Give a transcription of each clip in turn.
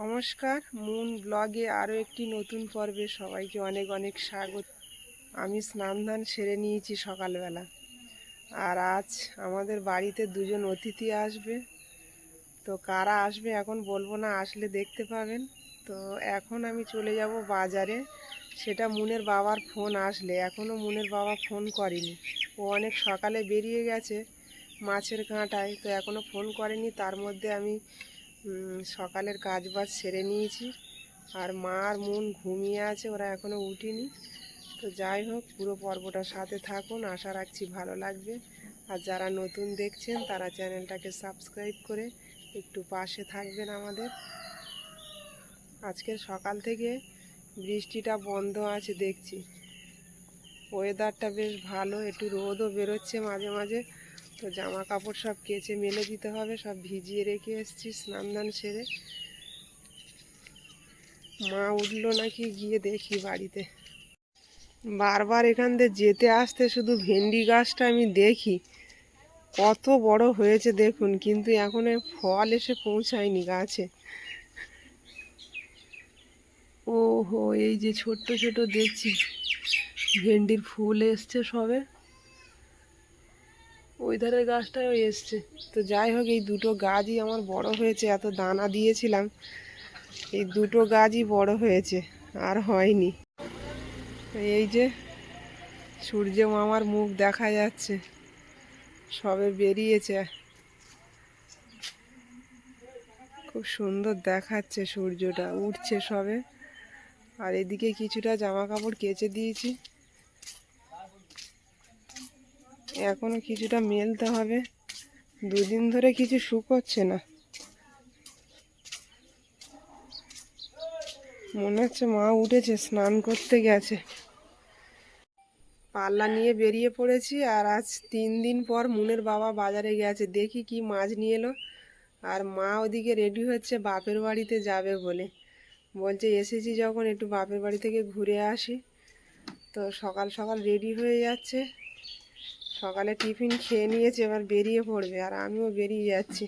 নমস্কার, মুন ব্লগে আরও একটি নতুন পর্বে সবাইকে অনেক অনেক স্বাগত। আমি স্নান ধান সেরে নিয়েছি সকালবেলা। আর আজ আমাদের বাড়িতে দুজন অতিথি আসবে। তো কারা আসবে এখন বলব না, আসলে দেখতে পাবেন। তো এখন আমি চলে যাব বাজারে। সেটা মুনের বাবার ফোন আসলে, এখনও মুনের বাবা ফোন করেনি। ও অনেক সকালে বেরিয়ে গেছে মাছের কাঁটায়, তো এখনও ফোন করেনি। তার মধ্যে আমি সকালের কাজ বাজ সেরে নিয়েছি। আর মা আর মন ঘুমিয়ে আছে, ওরা এখনও উঠিনি। তো যাই হোক, পুরো পর্বটার সাথে থাকুন, আশা রাখছি ভালো লাগবে। আর যারা নতুন দেখছেন, তারা চ্যানেলটাকে সাবস্ক্রাইব করে একটু পাশে থাকবেন আমাদের। আজকের সকাল থেকে বৃষ্টিটা বন্ধ আছে, দেখছি। ওয়েদারটা বেশ ভালো, একটু রোদও বেরোচ্ছে মাঝে মাঝে। তো জামা কাপড় সব কেচে মেলে দিতে হবে, সব ভিজিয়ে রেখে এসেছি স্নান দান সেরে। মা উঠল নাকি গিয়ে দেখি বাড়িতে। বারবার এখান দিয়ে যেতে আসতে শুধু ভেন্ডি গাছটা আমি দেখি। কত বড় হয়েছে দেখুন, কিন্তু এখন ফল এসে পৌঁছায়নি গাছে। ও হো এই যে ছোট্ট ছোট দেখছি, ভেন্ডির ফুল এসছে সবে। ওই ধারের গাছটাও এসছে। তো যাই হোক, এই দুটো গাছই আমার বড় হয়েছে, এত দানা দিয়েছিলাম। এই দুটো গাছই বড় হয়েছে, আর হয়নি। এই যে, সূর্য মামার মুখ দেখা যাচ্ছে। সবে বেরিয়েছে। খুব সুন্দর দেখাচ্ছে সূর্যটা, উঠছে সবে। আর এদিকে কিছুটা জামা কাপড় কেচে দিয়েছি। এখনও কিছুটা মেলতে হবে। দুদিন ধরে কিছু শুকোচ্ছে না। মনে হচ্ছে মা উঠেছে, স্নান করতে গেছে। পাল্লা নিয়ে বেরিয়ে পড়েছি আর আজ তিন দিন পর মুনের বাবা বাজারে গেছে। দেখি কি মাছ নিয়ে এলো। আর মা ওদিকে রেডি হচ্ছে বাপের বাড়িতে যাবে বলে। বলছে, এসেছি যখন একটু বাপের বাড়ি থেকে ঘুরে আসি। তো সকাল সকাল রেডি হয়ে যাচ্ছে। সকালে টিফিন খেয়ে নিয়েছে এবার বেরিয়ে পড়বে আর আমিও বেরিয়ে যাচ্ছি।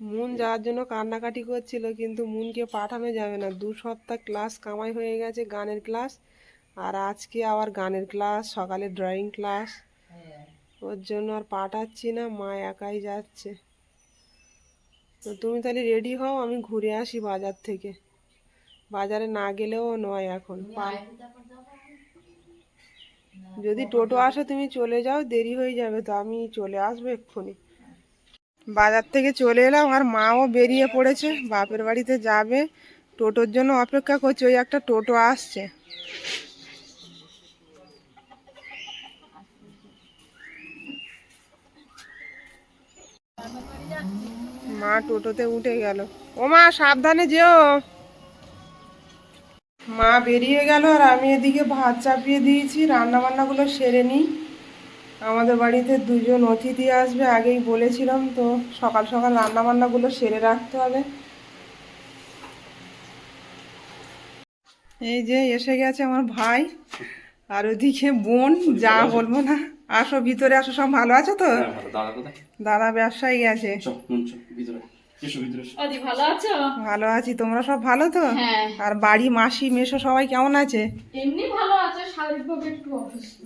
মুন যাওয়ার জন্য কান্নাকাটি করছিল কিন্তু মুনকে পাঠানো যাবে না। দু সপ্তাহ ক্লাস কামাই হয়ে গেছে গানের ক্লাস আর আজকে আবার গানের ক্লাস সকালে ড্রয়িং ক্লাস। ওর জন্য আর পাঠাচ্ছি না মা একাই যাচ্ছে। তো তুমি তাহলে রেডি হও আমি ঘুরে আসি বাজার থেকে। বাজারে না গেলেও নয় এখন। যদি টোটো আসে তুমি চলে যাও দেরি হয়ে যাবে তো আমি চলে আসব এক্ষুনি। বাজার থেকে চলে এলাম আর মাও বেরিয়ে পড়েছে বাপের বাড়িতে যাবে। টোটোর জন্য অপেক্ষা করছে ওই একটা টোটো আসছে। মা টোটোতে উঠে গেল। ও মা সাবধানে যেও। মা বেরিয়ে গেল আর আমি এদিকে ভাত চাপিয়ে দিয়েছি রান্না বান্নাগুলো সেরে নিই। আমাদের বাড়িতে দুজন অতিথি আসবে আগেই বলেছিলাম তো সকাল সকাল রান্না বান্নাগুলো সেরে রাখতে হবে। এই যে এসে গেছে আমার ভাই আর ওদিকে বোন যা বলব না আসো ভিতরে আসো সব ভালো আছো তো? হ্যাঁ, দাদা? ব্যবসায় গেছে। ভিতরে। ভালো আছো? ভালো আছি তোমরা সব ভালো তো? হ্যাঁ। আর বাড়ি মাসি মেশো সবাই কেমন আছে? এমনি ভালো আছে শারীরিকভাবে একটু অসুস্থ।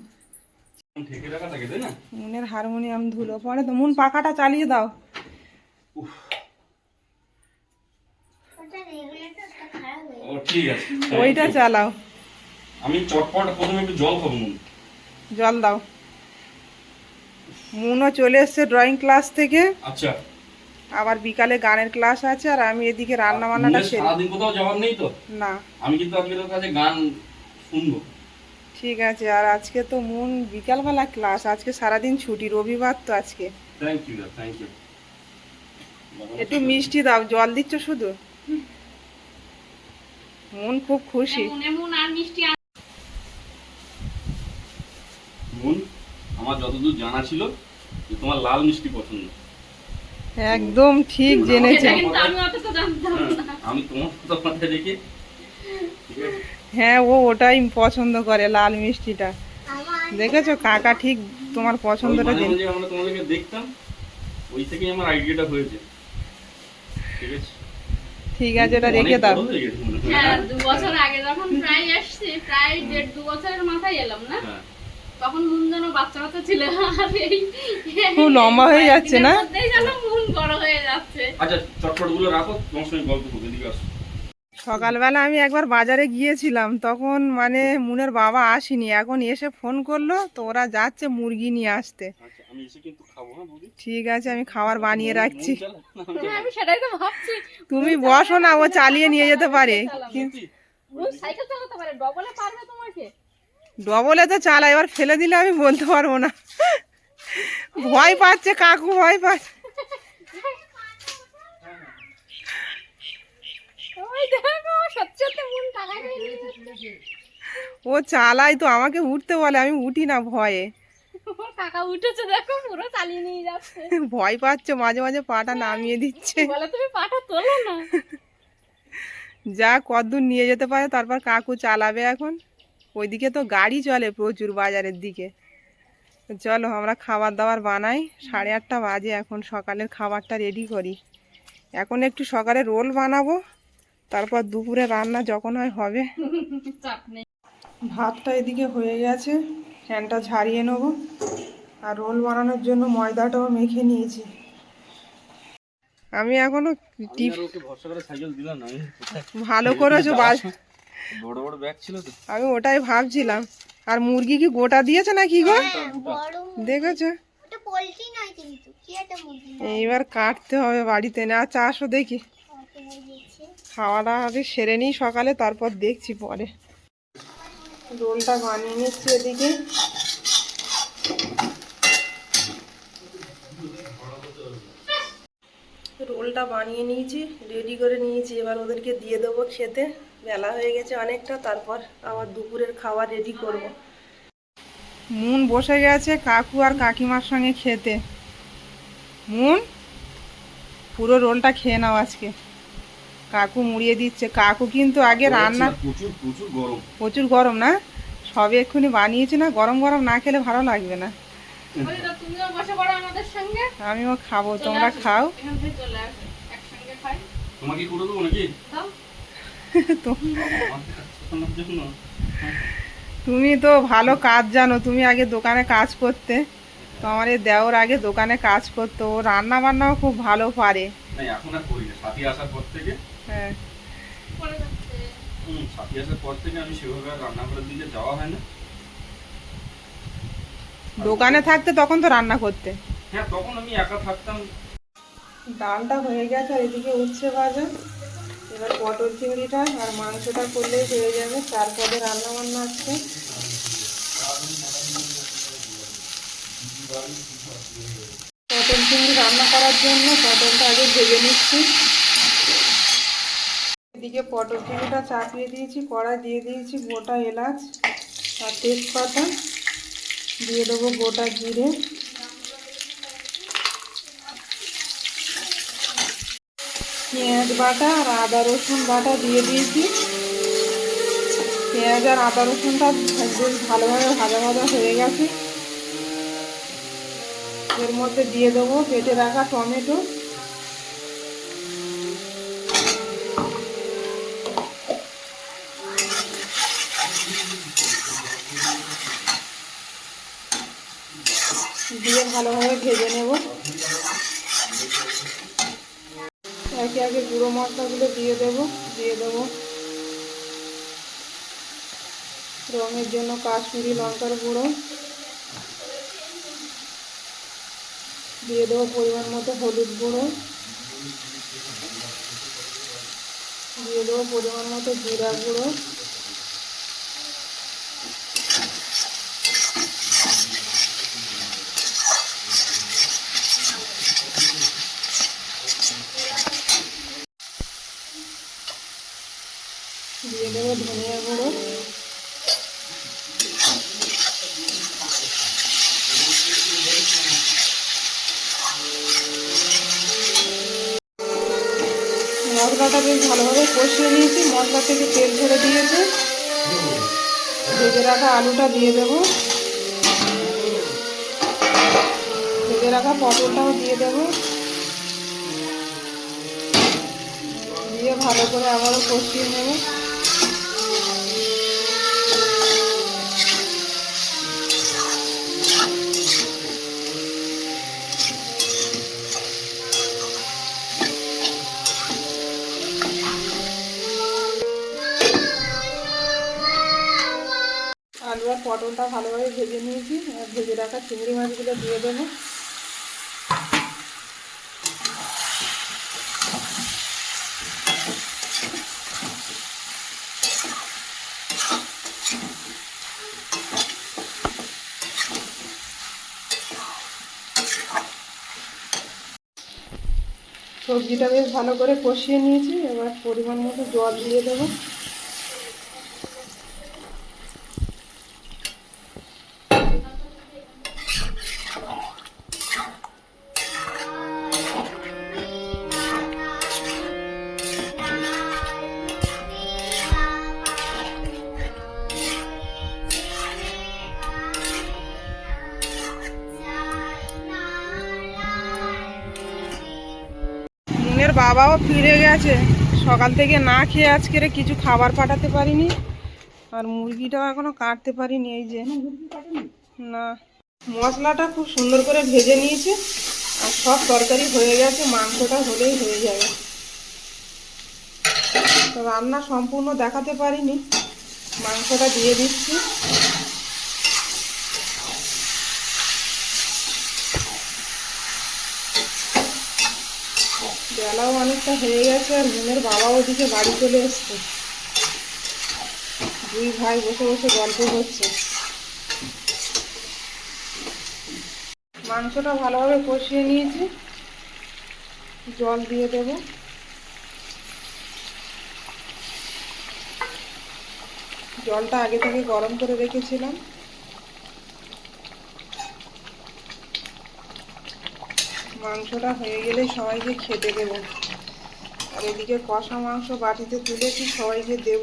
ঢেকে রাখা থাকে, তাই না? মনের হারমোনিয়াম ধুলো পরে তো মন পাখাটা চালিয়ে দাও। ও, ঠিক আছে। ওইটা চালাও। আমি চটপট প্রথমে একটু জল খাব। জল দাও। মুনও চলে এসছে ড্রয়িং ক্লাস থেকে। আচ্ছা। আবার বিকালে গানের ক্লাস আছে আর আমি এদিকে রান্না বান্নাটা সেরে সারাদিন কোথাও যাওয়ার নেই তো? না। আমি কিন্তু আজকে তোর কাছে গান শুনব। ঠিক আছে আর আজকে তো মুন বিকালবেলা ক্লাস আজকে সারাদিন ছুটি রবিবার তো আজকে। থ্যাংক ইউ থ্যাংক ইউ একটু মিষ্টি দাও জল দিচ্ছ শুধু? মন খুব খুশি। মনে মন আর মিষ্টি আন- নুন আমার যতদূর জানা ছিল যে তোমার লাল মিষ্টি পছন্দ। একদম ঠিক জেনেছে। আমি হ্যাঁ, তোমার হ্যাঁ ও ওটাই পছন্দ করে লাল মিষ্টিটা। দেখেছ কাকা ঠিক তোমার পছন্দটা মাঝে জেনে আমরা তোমাদেরকে দেখতাম ওই থেকেই আমার আইডিয়াটা হয়েছে। ঠিক আছে? ঠিক আছে ওটা রেখে দাও। হয়ে দু বছর আগে যখন প্রায় এসছি প্রায় দেড় দু বছরের মাথায় এলাম না? হ্যাঁ। তখন মুন যেন বাচ্চা বাচ্চা ছিল আর এই খুব লম্বা হয়ে যাচ্ছে না? যেন মুন বড় হয়ে যাচ্ছে আচ্ছা চটপটগুলো রাখো তোমার সঙ্গে গল্প করব এদিকে আসো সকালবেলা আমি একবার বাজারে গিয়েছিলাম তখন মানে মুনের বাবা আসেনি এখন এসে ফোন করল তো ওরা যাচ্ছে মুরগি নিয়ে আসতে আচ্ছা আমি এসে কিন্তু খাব হ্যাঁ বৌদি ঠিক আছে আমি খাবার বানিয়ে রাখছি মন হ্যাঁ, তুমি বসো না ও চালিয়ে নিয়ে যেতে পারে কিন্তু সত্যি? মুন সাইকেল চালাতে পারে ডবলে পারবে তোমাকে ডবলে তো চালা এবার ফেলে দিলে আমি বলতে পারব না। ভয় পাচ্ছে কাকু ভয় পাচ্ছে। ও চালায় তো আমাকে উঠতে বলে আমি উঠি না ভয়ে। কাকা উঠেছে দেখো পুরো চালিয়ে নিয়ে যাচ্ছে। ভয় পাচ্ছে মাঝে মাঝে পাটা নামিয়ে দিচ্ছে। বলে তুমি পাটা তোলো না। যা কদ্দূর নিয়ে যেতে পারে তারপর কাকু চালাবে এখন। ওইদিকে তো গাড়ি চলে প্রচুর বাজারের দিকে। চলো আমরা খাবার দাবার বানাই। সাড়ে আটটা বাজে এখন সকালের খাবারটা রেডি করি। এখন একটু সকালে রোল বানাবো তারপর দুপুরে রান্না যখন হয় হবে। ভাতটা এদিকে হয়ে গেছে ফ্যানটা ঝাড়িয়ে নেব। আর রোল বানানোর জন্য ময়দাটাও মেখে নিয়েছি। আমি এখনও ভালো করেছ বাজ বড় বড় ব্যাগ ছিল তো। আমি ওটাই ভাবছিলাম। আর মুরগি কি গোটা দিয়েছে না কি গো দেখেছ? নয় কিন্তু কি একটা মুরগি এইবার কাটতে হবে বাড়িতে না আচ্ছা আসো দেখি। খাওয়া দাওয়া সেরে নিই সকালে তারপর দেখছি পরে। রোলটা বানিয়ে নিচ্ছি এদিকে। রোলটা বানিয়ে নিয়েছি রেডি করে নিয়েছি। এবার ওদেরকে দিয়ে দেবো খেতে। বেলা হয়ে গেছে অনেকটা তারপর আবার দুপুরের খাবার রেডি করব। মুন বসে গেছে কাকু আর কাকিমার সঙ্গে খেতে। মুন পুরো রোলটা খেয়ে নাও আজকে। কাকু মুড়িয়ে দিচ্ছে। কাকু কিন্তু আগে রান্না প্রচুর প্রচুর গরম। প্রচুর গরম না? সবে এক্ষুনি বানিয়েছি না গরম গরম না খেলে ভালো লাগবে না। আমিও খাব তোমরা খাও। তোমাকে করে দেবো নাকি? তো। তুমি তো ভালো কাজ জানো তুমি আগে দোকানে কাজ করতে। তো আমার এই দেওর আগে দোকানে কাজ করতো ও রান্না বান্নাও খুব ভালো পারে। এখন আর করি না সাথী আসার পর থেকে। হ্যাঁ। পড়ে যাচ্ছে হুম সাথী আসার পর থেকে আমি সেভাবে রান্নাঘরের দিকে যাওয়া হয় না। দোকানে থাকতে তখন তো রান্না করতে। হ্যাঁ তখন আমি একা থাকতাম। ডালটা হয়ে গেছে আর এদিকে উচ্ছে ভাজা। এবার পটল চিংড়িটা আর মাংসটা করলেই হয়ে যাবে, তারপরে রান্না বান্না আছে। পটল চিংড়ি রান্না করার জন্য পটলটা আগে ভেজে নিচ্ছি। এদিকে পটল চিংড়িটা চাপিয়ে দিয়েছি কড়াই দিয়ে দিয়েছি গোটা এলাচ আর তেজপাতা। দিয়ে দেবো গোটা জিরে। পেঁয়াজ বাটা আর আদা রসুন বাটা দিয়ে দিয়েছি। পেঁয়াজ আর আদা রসুনটা বেশ ভালোভাবে ভাজা ভাজা হয়ে গেছে। এর মধ্যে দিয়ে দেবো কেটে রাখা টমেটো। দিয়ে ভালোভাবে ভেজে নেব একে একে গুঁড়ো মশলাগুলো দিয়ে দেবো দিয়ে দেবো। রঙের জন্য কাশ্মীরি লঙ্কার গুঁড়ো। দিয়ে দেবো পরিমাণ মতো হলুদ গুঁড়ো। দিয়ে দেবো পরিমাণ মতো জিরা গুঁড়ো দিয়ে দেবো ধনিয়া গুঁড়ো মশলাটা বেশ ভালোভাবে কষিয়ে নিয়েছি। মশলা থেকে তেল ঝরে দিয়েছে। ভেজে রাখা আলুটা দিয়ে দেবো। ভেজে রাখা পটলটাও দিয়ে দেবো। ভালো করে আবারও কষিয়ে নেব। পটলটা ভালোভাবে ভেজে নিয়েছি। আর ভেজে রাখা চিংড়ি মাছগুলো দিয়ে দেবো। সবজিটা বেশ ভালো করে কষিয়ে নিয়েছি। এবার পরিমাণ মতো জল দিয়ে দেবো। গেছে সকাল থেকে না খেয়ে আজকে কিছু খাবার পাঠাতে পারিনি। আর মুরগিটাও এখনও কাটতে পারিনি, এই যে। না। মশলাটা খুব সুন্দর করে ভেজে নিয়েছে। আর সব তরকারি হয়ে গেছে, মাংসটা হলেই হয়ে যাবে। রান্না সম্পূর্ণ দেখাতে পারিনি। মাংসটা দিয়ে দিচ্ছি। বেলাও অনেকটা হয়ে গেছে আর বোনের বাবা ওদিকে বাড়ি চলে এসছে। দুই ভাই বসে বসে গল্প করছে। মাংসটা ভালোভাবে কষিয়ে নিয়েছি। জল দিয়ে দেব। জলটা আগে থেকে গরম করে রেখেছিলাম। মাংসটা হয়ে গেলে সবাইকে খেতে দেব। আর এদিকে কষা মাংস বাটিতে তুলেছি সবাইকে দেব?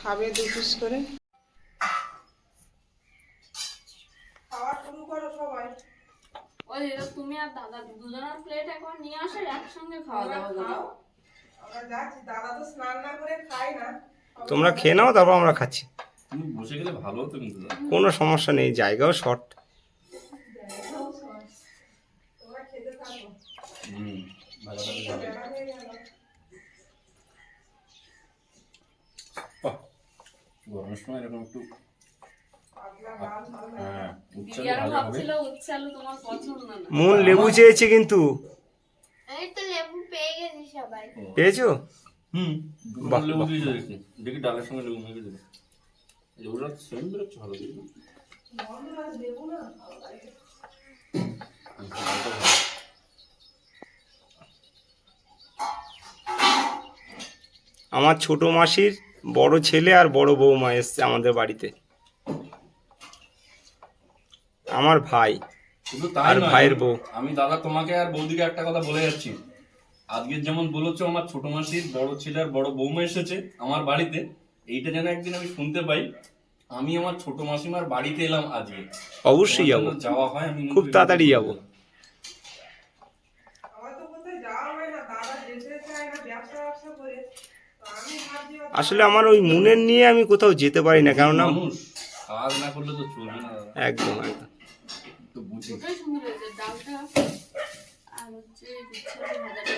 খাবে দু পিস করে। খাওয়া শুরু করো সবাই। ওই তুমি আর দাদা দুজনের প্লেট একবার নিয়ে আসো একসঙ্গে খাওয়া দাওয়া করো। আমরা যাচ্ছি। দাদা তো স্নান না করে খায় না। তোমরা খেয়ে নাও তারপর আমরা খাচ্ছি। বসে গেলে ভালো কোনো সমস্যা নেই জায়গাও শর্ট তোমরা খেতে থাকো হুম ভালো ভালো যাবে বেলা হয়ে গেল। বাহ, গরমের সময় এরকম একটু পাতলা ডাল ভালো লাগে। হ্যাঁ উচ্চারণ দিদি আরও ভালো হবে ভাবছিল উচ্ছে আলু তোমার পছন্দ না। মন লেবু চেয়েছে কিন্তু। পেয়েছ? হুম। লেবু দেখি দেখি ডালের সঙ্গে লেবু মেখে দেবে। এই সেম বেরোচ্ছে ভালো। আমার ছোট মাসির বড় ছেলে আর বড় বৌমা এসছে আমাদের বাড়িতে। আমার ভাই শুধু তাই আর নয়, ভাইয়ের বউ। আমি দাদা তোমাকে আর বৌদিকে একটা কথা বলে যাচ্ছি। আজকে যেমন বলেছ আমার ছোট মাসির বড় ছেলে আর বড় বৌমা এসেছে আমার বাড়িতে। এইটা যেন একদিন আমি শুনতে পাই। আমি আমার ছোট মাসিমার বাড়িতে এলাম আজকে। অবশ্যই তোমার যাব। জন্য যাওয়া হয় আমি খুব তাড়াতাড়ি যাব। আমার তো কোথায় যাওয়া হয় না দাদা যেতে চায় না ব্যবসা ব্যবসা করে তো আমি ভাবছি ও আসলে আমার ওই মুনের নিয়ে আমি কোথাও যেতে পারি না কেননা কাজ না করলে তো চলবে না। একদম একদম। তো বুঝি। সুন্দর হয়েছে ডালটা আর হচ্ছে উচ্ছে আলু ভাজাটা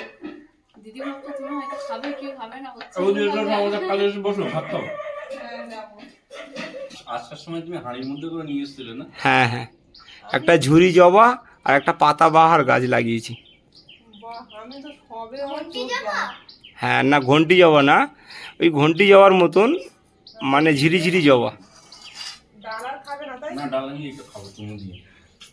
দিদি ভাবতো তুমি হয়তো খাবে কেউ খাবে না উচ্ছে ওই আলু আমাদের কাজে এসে বসো ভাত খাও। হ্যাঁ, আসার সময় তুমি হাঁড়ির মধ্যে করে নিয়ে এসেছিলে না? হ্যাঁ হ্যাঁ। একটা ঝুরি জবা আর একটা পাতা বাহার গাছ লাগিয়েছি। আমি তো সবে আমার। হ্যাঁ না ঘন্টি জবা না। ওই ঘন্টি জবার মতন মানে ঝিরি ঝিরি জবা। ডাল আর খাবে না ডাল আমি একটু খাব তুমি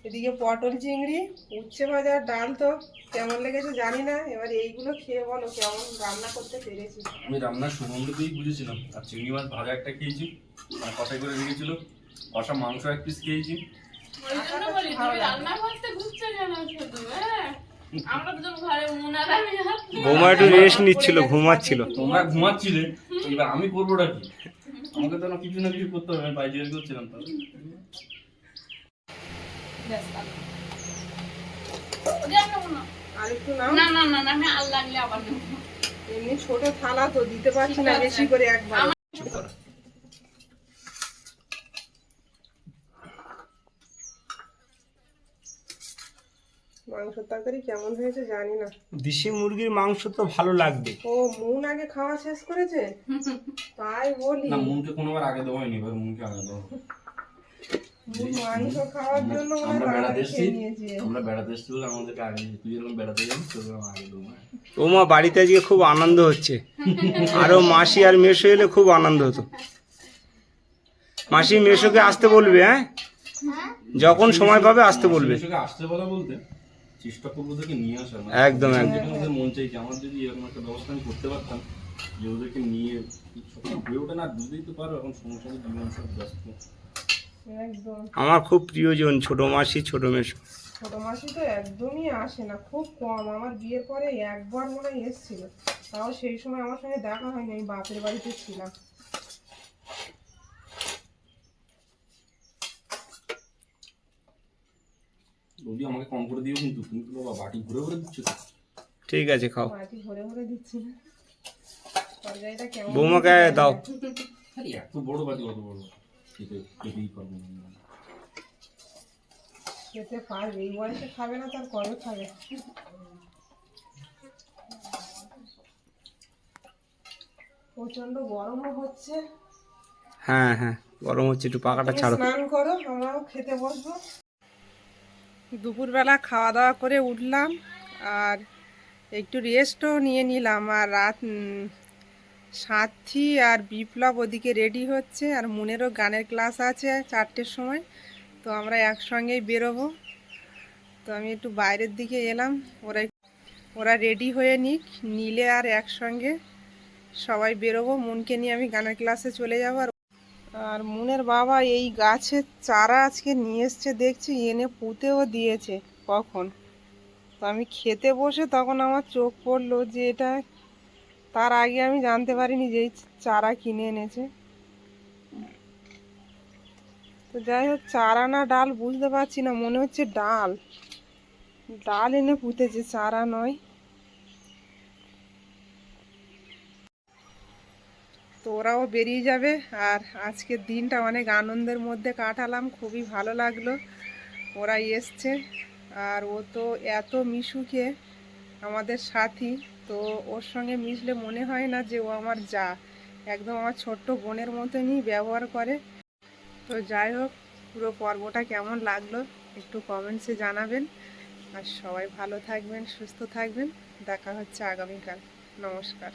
এদিকে পটল চিংড়ি উচ্ছে ভাজার ডাল তো কেমন লেগেছে জানি না। এবার এইগুলো খেয়ে বলো কেমন রান্না করতে পেরেছি। আমি রান্নার সুগন্ধ পেয়েই বুঝেছিলাম। আর চিংড়ি মাছ ভাজা একটা খেয়েছি আর কষাই করে রেখেছিল। কষা মাংস এক পিস খেয়েছি। ওই জন্য রান্না করতে ঘুরছে কেন শুধু হ্যাঁ আমরা দুজন ঘরে মুনার আমি হাত নিয়ে- বৌমা একটু রেস্ট নিচ্ছিল ঘুমাচ্ছিল। তোমরা ঘুমাচ্ছিলে? এবার আমি করবোটা কি? আমাকে তো না কিছু না কিছু করতে হবে বাইরে বের করছিলাম তাহলে ব্যাস, আলু। ওদের আর নেব না। আর একটু নাও। না না না না আমি লাগলে আবার এমনি ছোট থালা তো দিতে পারছি না বেশি করে একবার। মাংসের তরকারি কেমন হয়েছে জানি না। দেশি মুরগির মাংস তো ভালো লাগবে। ও মুন আগে খাওয়া শেষ করেছে? তাই বলি। না মুনকে কোনোবার আগে দেওয়া হয়নি এবার মুনকে আগে দেওয়া মাংস খাওয়ার জন্য মনে হয় আমরা বেড়াতে এসেছি আমরা বেড়াতে এসেছি বলে আমাদেরকে আগে তুই যখন বেড়াতে যাবি তোকে আগে দেবো। বৌমা বাড়িতে আজকে খুব আনন্দ হচ্ছে। আরও মাসি আর মেশো এলে খুব আনন্দ হতো। মাসি মেশোকে আসতে বলবে হ্যাঁ? যখন সময় পাবে আসতে বলবে। আসতে বলা বলতে। চেষ্টা করব ওদেরকে নিয়ে মানে একদম, একদম। যেখানে ওদের মন চাইছে আমার যদি এরকম একটা ব্যবস্থা আমি করতে পারতাম যে ওদেরকে নিয়ে হয়ে ওঠে না বুঝতেই তো পারো এখন সংসারে জীবন সব ব্যস্ত। একদম। আমার খুব প্রিয়জন ছোট মাসি ছোট মেশো ছোট মাসি তো একদমই আসে না খুব কম। আমার বিয়ের পরে একবার মনে হয় এসেছিল তাও সেই সময় আমার সঙ্গে দেখা হয়নি আমি বাপের বাড়িতে ছিলাম। যদি আমাকে কম করে দিও কিন্তু তুমি তো বাবা বাটি ঘুরে ঘুরে দিচ্ছ ঠিক আছে খাও। মাটি ভরে ভরে দিচ্ছি না। বৌমাকে দাও। এত বড় বাটি অত বড় খেতে খেতেই পারব না। খেতে পারবে এই বয়সে খাবে না তার কবে খাবে। প্রচণ্ড গরমও হচ্ছে। হ্যাঁ হ্যাঁ গরম হচ্ছে একটু পাকাটা ছাড়ো। স্নান করো আমরাও খেতে বসবো। দুপুরবেলা খাওয়া দাওয়া করে উঠলাম আর একটু রেস্টও নিয়ে নিলাম আর রাত সাথী আর বিপ্লব ওদিকে রেডি হচ্ছে আর মুনেরও গানের ক্লাস আছে চারটের সময়। তো আমরা একসঙ্গেই বেরোবো। তো আমি একটু বাইরের দিকে এলাম। ওরা ওরা রেডি হয়ে নিক। নিলে আর একসঙ্গে সবাই বেরোবো। মুনকে নিয়ে আমি গানের ক্লাসে চলে যাব আর আর মুনের বাবা এই গাছের চারা আজকে নিয়ে এসছে, দেখছি এনে পুঁতেও দিয়েছে। কখন? তো আমি খেতে বসে তখন আমার চোখ পড়ল যে এটা তার আগে আমি জানতে পারিনি যে এই চারা কিনে এনেছে। তো যাই হোক, চারা না ডাল বুঝতে পারছি না, মনে হচ্ছে ডাল। ডাল এনে পুঁতেছে, চারা নয়। তো ওরাও বেরিয়ে যাবে। আর আজকের দিনটা অনেক আনন্দের মধ্যে কাটালাম, খুবই ভালো লাগল। ওরা এসছে, আর ও তো এত মিশুকে আমাদের সাথী, তো ওর সঙ্গে মিশলে মনে হয় না যে ও আমার যা, একদম আমার ছোট্ট বোনের মতনই ব্যবহার করে। তো যাই হোক, পুরো পর্বটা কেমন লাগল একটু কমেন্টসে জানাবেন। আর সবাই ভালো থাকবেন, সুস্থ থাকবেন। দেখা হচ্ছে আগামীকাল। নমস্কার।